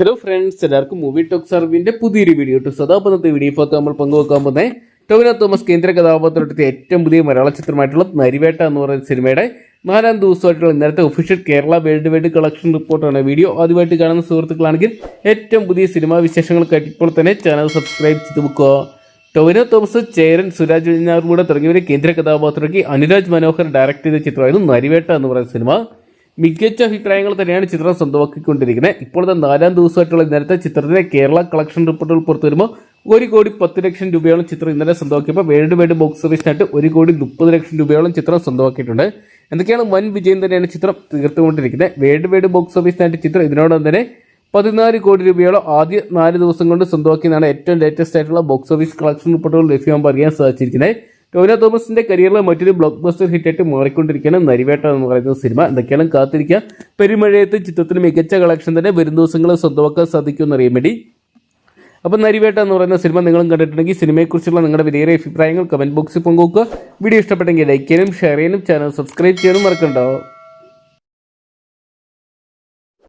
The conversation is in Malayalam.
ഹലോ ഫ്രണ്ട്സ് എല്ലാവർക്കും മൂവി ടോക്ക് സർവിന്റെ പുതിയൊരു വീഡിയോ ടു സദാപന്നത്തെ വീഡിയോ ഇപ്പോൾ നമ്മൾ പങ്കുവെക്കാൻ പോകുന്നത് ടോവിനോ തോമസ് കേന്ദ്ര കഥാപാത്രത്തെ ഏറ്റവും പുതിയ മലയാള ചിത്രമായിട്ടുള്ള നരിവേട്ട എന്ന് പറയുന്ന സിനിമയുടെ നാലാം ദിവസമായിട്ടുള്ള ഇന്നലത്തെ official Kerala world wide collection റിപ്പോർട്ടാണ് വീഡിയോ ആദ്യമായിട്ട് കാണുന്ന സുഹൃത്തുക്കളാണെങ്കിൽ ഏറ്റവും പുതിയ സിനിമാ വിശേഷങ്ങൾക്കായിട്ട് ഇപ്പോൾ തന്നെ ചാനൽ സബ്സ്ക്രൈബ് ചെയ്ത് വെക്കുക. ടൊവിനോ തോമസ് ചേരൻ സുരാജ് വെഞ്ഞാറുകൂടെ തുടങ്ങിയവരെ കേന്ദ്ര കഥാപാത്രമാക്കി അനുരാജ് മനോഹർ ഡയറക്ട് ചെയ്ത ചിത്രമായിരുന്നു നരിവേട്ട എന്ന് പറയുന്ന സിനിമ. മികച്ച അഭിപ്രായങ്ങൾ തന്നെയാണ് ചിത്രം സ്വന്തമാക്കിക്കൊണ്ടിരിക്കുന്നത്. ഇപ്പോഴത്തെ നാലാം ദിവസമായിട്ടുള്ള ഇന്നലത്തെ ചിത്രത്തിന്റെ കേരള കളക്ഷൻ റിപ്പോർട്ടുകൾ പുറത്തു വരുമ്പോൾ ഒരു കോടി പത്ത് ലക്ഷം രൂപയോളം ചിത്രം ഇന്നലെ സ്വന്തമാക്കിയപ്പോൾ വേൾഡ് വൈഡ് ബോക്സ് ഓഫീസിനായിട്ട് ഒരു കോടി മുപ്പത് ലക്ഷം രൂപയോളം ചിത്രം സ്വന്തമാക്കിയിട്ടുണ്ട്. എന്തൊക്കെയാണ് വൻ വിജയം തന്നെയാണ് ചിത്രം തീർത്തുകൊണ്ടിരിക്കുന്നത്. വേൾഡ് വൈഡ് ബോക്സ് ഓഫീസിനായിട്ട് ചിത്രം ഇതിനോടൊപ്പം തന്നെ പതിനാല് കോടി രൂപയോളം ആദ്യ നാല് ദിവസം കൊണ്ട് സ്വന്തമാക്കിയതാണ് ഏറ്റവും ലേറ്റസ്റ്റ് ആയിട്ടുള്ള ബോക്സ് ഓഫീസ് കളക്ഷൻ റിപ്പോർട്ടുകൾ ലഭ്യമാകാൻ പറയാൻ സാധിച്ചിരിക്കുന്നത്. ടോവിനോ തോമസിന്റെ കരിയറിലെ മറ്റൊരു ബ്ലോക്ക് ബസ്റ്റർ ഹിറ്റായിട്ട് മാറിക്കൊണ്ടിരിക്കുകയാണ് നരിവേട്ട എന്ന് പറയുന്ന സിനിമ. എന്തൊക്കെയാണ് കാത്തിരിക്കുക. പെരുമഴയത്ത് ചിത്രത്തിന് മികച്ച കളക്ഷൻ തന്നെ വരും ദിവസങ്ങളിൽ സ്വന്തമാക്കാൻ സാധിക്കുമെന്ന് അറിയാൻ വേണ്ടി. അപ്പം നരിവേട്ട എന്ന് പറയുന്ന സിനിമ നിങ്ങളും കണ്ടിട്ടുണ്ടെങ്കിൽ സിനിമയെക്കുറിച്ചുള്ള നിങ്ങളുടെ വിലയേറെ അഭിപ്രായങ്ങൾ കമന്റ് ബോക്സിൽ പങ്കുവെക്കുക. വീഡിയോ ഇഷ്ടപ്പെട്ടെങ്കിൽ ലൈക്ക് ചെയ്യാനും ഷെയർ ചെയ്യാനും ചാനൽ സബ്സ്ക്രൈബ് ചെയ്യാനും മറക്കണ്ടാവും